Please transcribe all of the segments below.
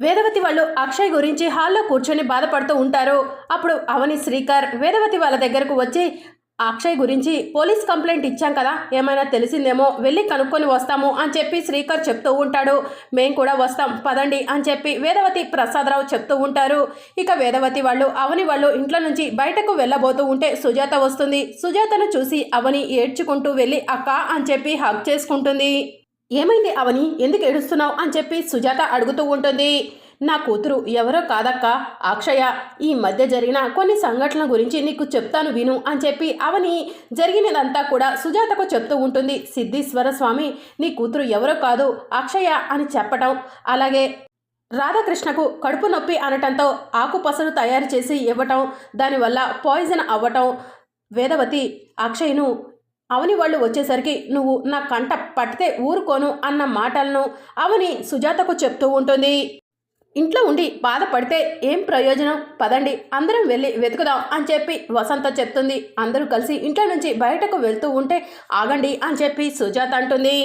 వేదవతి వాళ్ళు అక్షయ్ గురించి హాల్లో కూర్చొని బాధపడుతూ ఉంటారు. అప్పుడు అవని శ్రీకర్ వేదవతి వాళ్ళ దగ్గరకు వచ్చి అక్షయ్ గురించి పోలీస్ కంప్లైంట్ ఇచ్చాం కదా ఏమైనా తెలిసిందేమో వెళ్ళి కనుక్కొని వస్తాము అని చెప్పి శ్రీకర్ చెప్తూ ఉంటాడు. మేం కూడా వస్తాం పదండి అని చెప్పి వేదవతి ప్రసాదరావు చెప్తూ ఉంటారు. ఇక వేదవతి వాళ్ళు అవని వాళ్ళు ఇంట్లో నుంచి బయటకు వెళ్ళబోతూ ఉంటే సుజాత వస్తుంది. సుజాతను చూసి అవని ఏడ్చుకుంటూ వెళ్ళి అక్క అని చెప్పి హక్ చేసుకుంటుంది. ఏమైంది అవని? ఎందుకు ఏడుస్తున్నావు? అని చెప్పి సుజాత అడుగుతూ ఉంటుంది. నా కూతురు ఎవరో కాదక్క అక్షయ. ఈ మధ్య జరిగిన కొన్ని సంఘటనల గురించి నీకు చెప్తాను విను అని చెప్పి అవని జరిగినదంతా కూడా సుజాతకు చెప్తూ ఉంటుంది. సిద్ధీశ్వర స్వామి నీ కూతురు ఎవరో కాదు అక్షయ అని చెప్పటం. అలాగే రాధాకృష్ణకు కడుపు నొప్పి అనటంతో ఆకుపసలు తయారు చేసి ఇవ్వటం. దానివల్ల పాయిజన్ అవ్వటం. వేదవతి అక్షయ్ను అవని వాళ్ళు వచ్చేసరికి నువ్వు నా కంట పట్టితే ఊరుకోను అన్న మాటలను అవని సుజాతకు చెప్తూ ఉంటుంది. ఇంట్లో ఉండి బాధపడితే ఏం ప్రయోజనం? పదండి అందరం వెళ్ళి వెతుకుదాం అని చెప్పి వసంత చెప్తుంది. అందరూ కలిసి ఇంట్లో నుంచి బయటకు వెళ్తూ ఉంటే ఆగండి అని చెప్పి సుజాత అంటుంది.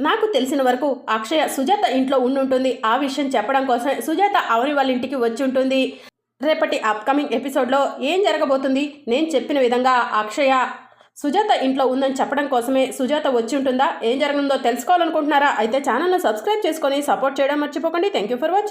నాకు తెలిసిన వరకు అక్షయ సుజాత ఇంట్లో ఉండుంటుంది. ఆ విషయం చెప్పడం కోసమే సుజాత అవని వాళ్ళ ఇంటికి వచ్చి ఉంటుంది. రేపటి అప్కమింగ్ ఎపిసోడ్లో ఏం జరగబోతుంది? నేను చెప్పిన విధంగా అక్షయ సుజాత ఇంట్లో ఉందని చెప్పడం కోసమే సుజాత వచ్చి ఉంటుందా? ఏం జరగనుందో తెలుసుకోవాలనుకుంటున్నారా? అయితే ఛానల్ను సబ్స్క్రైబ్ చేసుకొని సపోర్ట్ చేయడం మర్చిపోకండి. Thank you for watching.